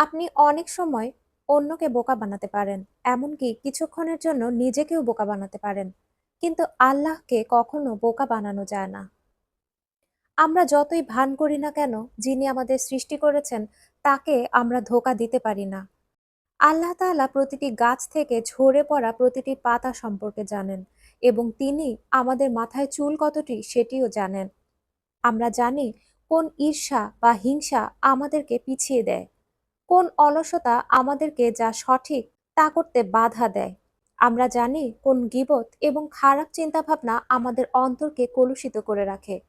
আপনি অনেক সময় অন্যকে বোকা বানাতে পারেন। এমনকি কিছুক্ষণের জন্য নিজেকেও বোকা বানাতে পারেন। কিন্তু আল্লাহকে কখনো বোকা বানানো যায় না। আমরা যতই ভান করি না কেন, যিনি আমাদের সৃষ্টি করেছেন, তাকে আমরা ধোকা দিতে পারি না। আল্লাহ তাআলা প্রতিটি গাছ থেকে ঝরে পড়া প্রতিটি পাতা সম্পর্কে জানেন এবং তিনি আমাদের মাথায় চুল কতটি সেটিও জানেন। আমরা জানি কোন ঈর্ষা বা হিংসা আমাদেরকে পিছিয়ে দেয়। কোন অলসতা আমাদেরকে যা সঠিক তা করতে বাধা দেয়। আমরা জানি কোন গিবত এবং খারাপ চিন্তাভাবনা আমাদের অন্তরকে কলুষিত করে রাখে।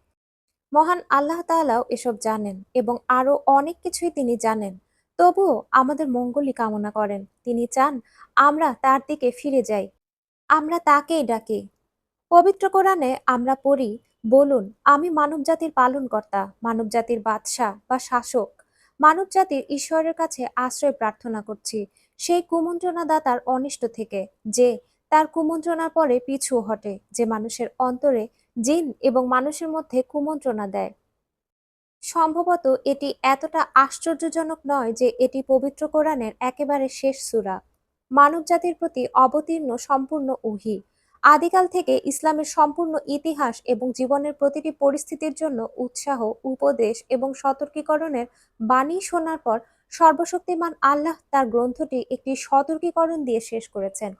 মহান আল্লাহ তাআলাও এসব জানেন এবং আরও অনেক কিছুই তিনি জানেন। তবুও আমাদের মঙ্গলই কামনা করেন। তিনি চান আমরা তার দিকে ফিরে যাই। আমরা তাকেই ডাকি। পবিত্র কোরআনে আমরা পড়ি, বলুন, আমি মানবজাতির পালনকর্তা, মানবজাতির বাদশাহ বা শাসক। মানবজাতির ঈশ্বরের কাছে আশ্রয় প্রার্থনা করছি। সেই কুমন্ত্রণাদাতার অনিষ্ট থেকে, যে তার কুমন্ত্রণার পরে পিছু হটে, যে মানুষের অন্তরে জিন এবং মানুষের মধ্যে কুমন্ত্রণা দেয়। সম্ভবত এটি এতটা আশ্চর্যজনক নয় যে এটি পবিত্র কোরআনের একেবারে শেষ সূরা। মানবজাতির প্রতি অবতীর্ণ সম্পূর্ণ উহি। আদিকাল থেকে ইসলামের সম্পূর্ণ ইতিহাস এবং জীবনের প্রতিটি পরিস্থিতির জন্য উৎসাহ, উপদেশ এবং সতর্কীকরণের বাণী শোনার পর সর্বশক্তিমান আল্লাহ তার গ্রন্থটি একটি সতর্কীকরণ দিয়ে শেষ করেছেন।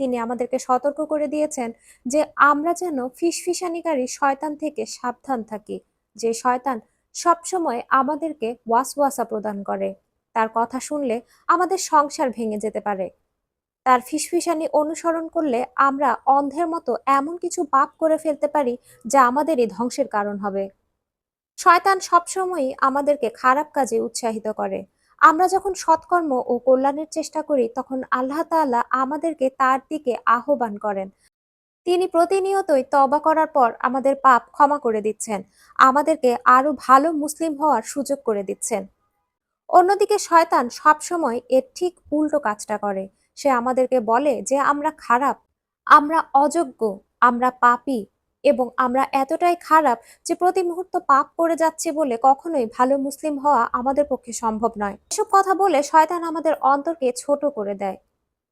তিনি আমাদেরকে সতর্ক করে দিয়েছেন যে আমরা যেন ফিসফিসানিকারী শয়তান থেকে সাবধান থাকি, যে শয়তান সবসময় আমাদেরকে ওয়াসওয়াসা প্রদান করে। তার কথা শুনলে আমাদের সংসার ভেঙে যেতে পারে। তার ফিসফিসানি অনুসরণ করলে আমরা অন্ধের মতো এমন কিছু পাপ করে ফেলতে পারি যা আমাদেরই ধ্বংসের কারণ হবে। শয়তান সবসময়ই আমাদেরকে খারাপ কাজে উৎসাহিত করে। আমরা যখন সৎকর্ম ও কল্যাণের চেষ্টা করি, তখন আল্লাহ তাআলা আমাদেরকে তার দিকে আহ্বান করেন। তিনি প্রতিনিয়তই তবা করার পর আমাদের পাপ ক্ষমা করে দিচ্ছেন। আমাদেরকে আরও ভালো মুসলিম হওয়ার সুযোগ করে দিচ্ছেন। অন্যদিকে শয়তান সবসময় এর ঠিক উল্টো কাজটা করে। সে আমাদেরকে বলে যে আমরা খারাপ, আমরা অযোগ্য, আমরা পাপি এবং আমরা এতটাই খারাপ যে প্রতি মুহূর্ত পাপ করে যাচ্ছি বলে কখনোই ভালো মুসলিম হওয়া আমাদের পক্ষে সম্ভব নয়। এসব কথা বলে শয়তান আমাদের অন্তরকে ছোট করে দেয়।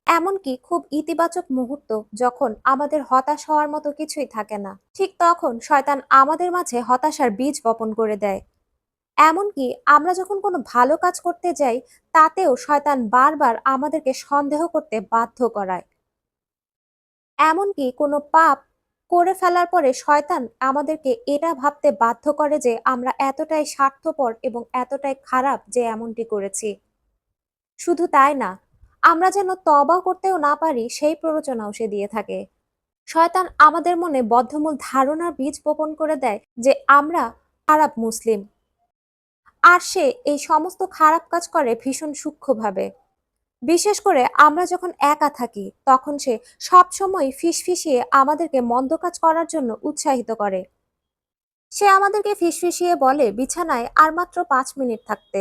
এমনকি খুব ইতিবাচক মুহূর্ত যখন আমাদের হতাশ হওয়ার মতো কিছুই থাকে না, ঠিক তখন শয়তান আমাদের মাঝে হতাশার বীজ বপন করে দেয়। এমনকি আমরা যখন কোনো ভালো কাজ করতে যাই, তাতেও শয়তান বারবার আমাদেরকে সন্দেহ করতে বাধ্য করায়। এমনকি কোনো পাপ করে ফেলার পরে শয়তান আমাদেরকে এটা ভাবতে বাধ্য করে যে আমরা এতটাই স্বার্থপর এবং এতটাই খারাপ যে এমনটি করেছি। শুধু তাই না, আমরা যেন তবা করতেও না পারি, সেই প্ররোচনাও সে দিয়ে থাকে। শয়তান আমাদের মনে বদ্ধমূল ধারণার বীজ বপন করে দেয় যে আমরা খারাপ মুসলিম। আর সে এই সমস্ত খারাপ কাজ করে ভীষণ সূক্ষ্মভাবে। বিশেষ করে আমরা যখন একা থাকি, তখন সে সবসময় ফিসফিসিয়ে আমাদেরকে মন্দ কাজ করার জন্য উৎসাহিত করে। সে আমাদেরকে ফিসফিসিয়ে বলে, বিছানায় আর মাত্র পাঁচ মিনিট থাকতে,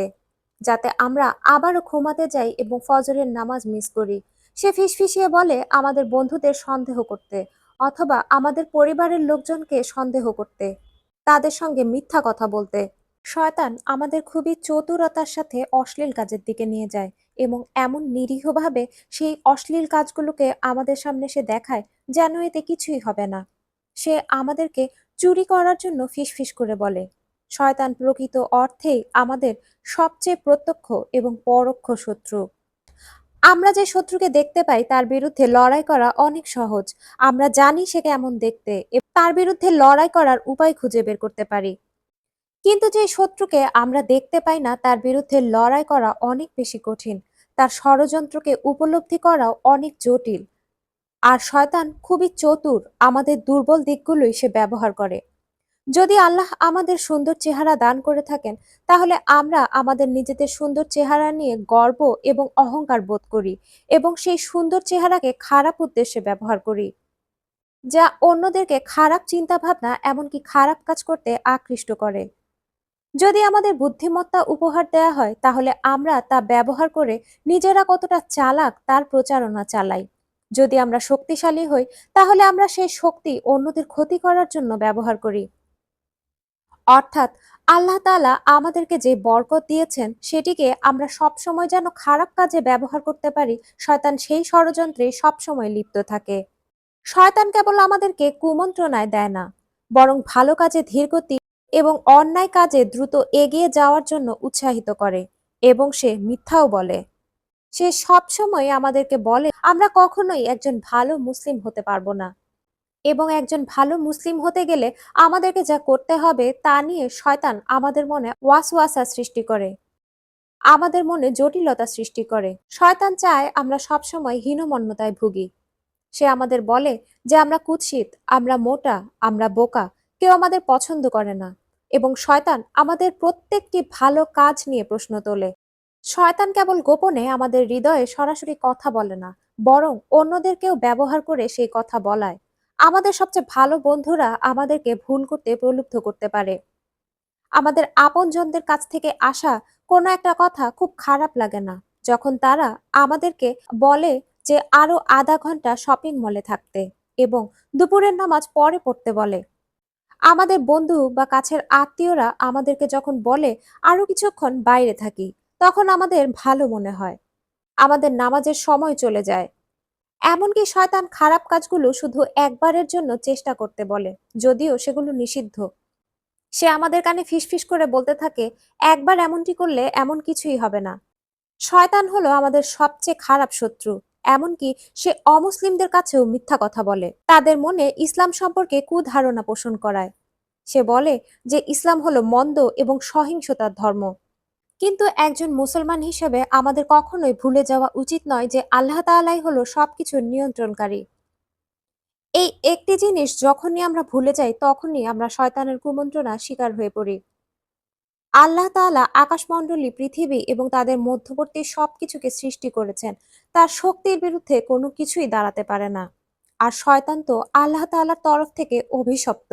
যাতে আমরা আবারও ঘুমাতে যাই এবং ফজরের নামাজ মিস করি। সে ফিসফিসিয়ে বলে, আমাদের বন্ধুদের সন্দেহ করতে, অথবা আমাদের পরিবারের লোকজনকে সন্দেহ করতে, তাদের সঙ্গে মিথ্যা কথা বলতে শয়তান আমাদের খুবই চতুরতার সাথে অশ্লীল কাজের দিকে নিয়ে যায় এবং এমন নিরীহভাবে সেই অশ্লীল কাজগুলোকে আমাদের সামনে সে দেখায় যেন এতে কিছুই হবে না। সে আমাদেরকে চুরি করার জন্য ফিসফিস করে বলে। শয়তান প্রকৃত অর্থেই আমাদের সবচেয়ে প্রত্যক্ষ এবং পরোক্ষ শত্রু। আমরা যে শত্রুকে দেখতে পাই তার বিরুদ্ধে লড়াই করা অনেক সহজ। আমরা জানি সে কেমন দেখতে তার বিরুদ্ধে লড়াই করার উপায় খুঁজে বের করতে পারি। কিন্তু যে শত্রুকে আমরা দেখতে পাই না, তার বিরুদ্ধে লড়াই করা অনেক বেশি কঠিন। তার ষড়যন্ত্রকে উপলব্ধি করাও অনেক জটিল। আর শয়তান খুবই চতুর, আমাদের দুর্বল দিকগুলোই সে ব্যবহার করে। যদি আল্লাহ আমাদের সুন্দর চেহারা দান করে থাকেন, তাহলে আমরা আমাদের নিজেদের সুন্দর চেহারা নিয়ে গর্ব এবং অহংকার বোধ করি এবং সেই সুন্দর চেহারাকে খারাপ উদ্দেশ্যে ব্যবহার করি, যা অন্যদেরকে খারাপ চিন্তাভাবনা এমনকি খারাপ কাজ করতে আকৃষ্ট করে। যদি আমাদের বুদ্ধিমত্তা উপহার দেয়া হয়, তাহলে আমরা তা ব্যবহার করে নিজেরা কতটা চালাক তার প্রচারণা চালাই। যদি আমরা শক্তিশালী হই, তাহলে আমরা সেই শক্তি অন্যদের ক্ষতি করার জন্য ব্যবহার করি। অর্থাৎ আল্লাহ তাআলা আমাদেরকে যে বরকত দিয়েছেন, সেটিকে আমরা সবসময় যেন খারাপ কাজে ব্যবহার করতে পারি, শয়তান সেই ষড়যন্ত্রে সবসময় লিপ্ত থাকে। শয়তান কেবল আমাদেরকে কুমন্ত্রণায় দেয় না, বরং ভালো কাজে ধীরগতি এবং অন্যায় কাজে দ্রুত এগিয়ে যাওয়ার জন্য উৎসাহিত করে এবং সে মিথ্যাও বলে। সে সবসময় আমাদেরকে বলে, আমরা কখনোই একজন ভালো মুসলিম হতে পারব না। এবং একজন ভালো মুসলিম হতে গেলে আমাদেরকে যা করতে হবে তা নিয়ে শয়তান আমাদের মনে ওয়াসওয়াসা সৃষ্টি করে, আমাদের মনে জটিলতা সৃষ্টি করে। শয়তান চায় আমরা সবসময় হীনমন্যতায় ভুগি। সে আমাদের বলে যে, আমরা কুৎসিত, আমরা মোটা, আমরা বোকা, কেউ আমাদের পছন্দ করে না। এবং শয়তান আমাদের প্রত্যেকটি ভালো কাজ নিয়ে প্রশ্ন তোলে। শয়তান কেবল গোপনে আমাদের হৃদয়ে সরাসরি কথা বলে না, বরং অন্যদেরকেও ব্যবহার করে সেই কথা বলায়। আমাদের সবচেয়ে ভালো বন্ধুরা আমাদেরকে ভুল করতে প্রলুব্ধ করতে পারে। আমাদের আপনজনদের কাছ থেকে আসা কোনো একটা কথা খুব খারাপ লাগে না, যখন তারা আমাদেরকে বলে যে আরও আধা ঘণ্টা শপিং মলে থাকতে এবং দুপুরের নামাজ পরে পড়তে বলে। আমাদের বন্ধু বা কাছের আত্মীয়রা আমাদেরকে যখন বলে, আরও কিছুক্ষণ বাইরে থাকি, তখন আমাদের ভালো মনে হয়। আমাদের নামাজের সময় চলে যায়। এমনকি শয়তান খারাপ কাজগুলো শুধু একবারের জন্য চেষ্টা করতে বলে, যদিও সেগুলো নিষিদ্ধ। সে আমাদের কানে ফিসফিস করে বলতে থাকে, একবার এমনটি করলে এমন কিছুই হবে না। শয়তান হলো আমাদের সবচেয়ে খারাপ শত্রু। এমনকি সে অমুসলিমদের কাছেও মিথ্যা কথা বলে। তাদের মনে ইসলাম সম্পর্কে কুধারণা পোষণ করায়। সে বলে যে ইসলাম হলো মন্দ এবং সহিংসতার ধর্ম। কিন্তু একজন মুসলমান হিসেবে আমাদের কখনোই ভুলে যাওয়া উচিত নয় যে আল্লাহ তাআলাই হলো সবকিছুর নিয়ন্ত্রণকারী। এই একটি জিনিস যখনই আমরা ভুলে যাই, তখনই আমরা শয়তানের কুমন্ত্রণা শিকার হয়ে পড়ি। আল্লাহ তাআলা আকাশমণ্ডলী, পৃথিবী এবং তাদের মধ্যবর্তী সবকিছুকে সৃষ্টি করেছেন। তার শক্তির বিরুদ্ধে কোনো কিছুই দাঁড়াতে পারে না। আর শয়তান তো আল্লাহ তাআলার তরফ থেকে অভিশপ্ত।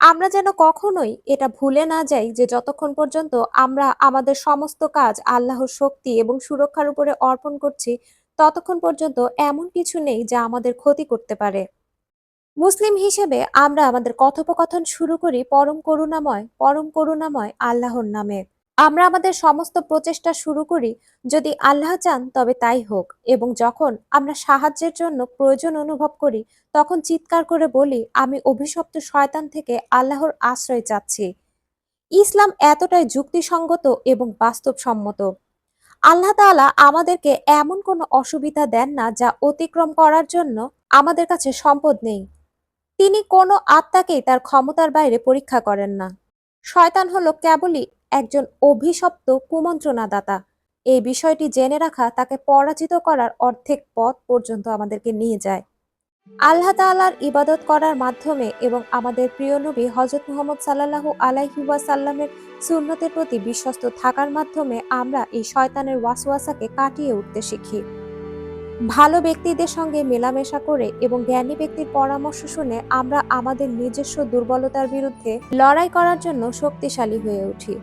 আমরা যেন কখনোই এটা ভুলে না যাই যে যতক্ষণ পর্যন্ত আমরা আমাদের সমস্ত কাজ আল্লাহর শক্তি এবং সুরক্ষার উপরে অর্পণ করছি, ততক্ষণ পর্যন্ত এমন কিছু নেই যা আমাদের ক্ষতি করতে পারে। মুসলিম হিসেবে আমরা আমাদের কথোপকথন শুরু করি পরম করুণাময় পরম করুণাময় আল্লাহর নামে। আমরা আমাদের সমস্ত প্রচেষ্টা শুরু করি যদি আল্লাহ চান, তবে তাই হোক। এবং যখন আমরা সাহায্যের জন্য প্রয়োজন অনুভব করি, তখন চিৎকার করে বলি, আমি অভিশপ্ত শয়তান থেকে আল্লাহর আশ্রয় চাচ্ছি। ইসলাম এতটাই যুক্তিসঙ্গত এবং বাস্তবসম্মত। আল্লাহ তাআলা আমাদেরকে এমন কোনো অসুবিধা দেন না যা অতিক্রম করার জন্য আমাদের কাছে সম্পদ নেই। তিনি কোনো আত্মাকেই তার ক্ষমতার বাইরে পরীক্ষা করেন না। শয়তান হলো কেবলই একজন অভিশপ্ত কুমন্ত্রণাদাতা। এই বিষয়টি জেনে রাখা তাকে পরাজিত করার অর্ধেক পথ পর্যন্ত আমাদেরকে নিয়ে যায়। আল্লাহ তাআলার ইবাদত করার মাধ্যমে এবং আমাদের প্রিয় নবী হজরত মুহম্মদ সাল্লাল্লাহু আলাইহি ওয়াসাল্লামের সুন্নতের প্রতি বিশ্বস্ত থাকার মাধ্যমে আমরা এই শয়তানের ওয়াসওয়াসাকে কাটিয়ে উঠতে শিখি। ভালো ব্যক্তিদের সঙ্গে মেলামেশা করে এবং জ্ঞানী ব্যক্তির পরামর্শ শুনে আমরা আমাদের নিজস্ব দুর্বলতার বিরুদ্ধে লড়াই করার জন্য শক্তিশালী হয়ে উঠি।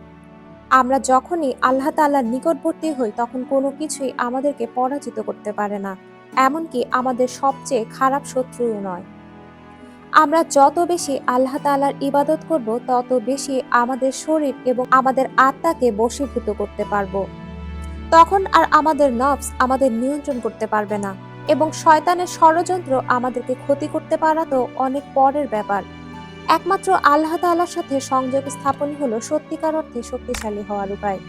আমরা যখনই আল্লাহ তাআলার নিকটবর্তী হই, তখন কোনো কিছুই আমাদেরকে পরাজিত করতে পারে না, এমনকি আমাদের সবচেয়ে খারাপ শত্রুও নয়। আমরা যত বেশি আল্লাহ তাআলার ইবাদত করব, তত বেশি আমাদের শরীর এবং আমাদের আত্মাকে বশীভূত করতে পারব। তখন আর আমাদের নফস আমাদের নিয়ন্ত্রণ করতে পারবে না এবং শয়তানের ষড়যন্ত্র আমাদেরকে ক্ষতি করতে পারা তো অনেক পরের ব্যাপার। একমাত্র আল্লাহ তাল্লার সাথে সংযোগ স্থাপন হলো সত্যিকার অর্থে শক্তিশালী হওয়ার উপায়।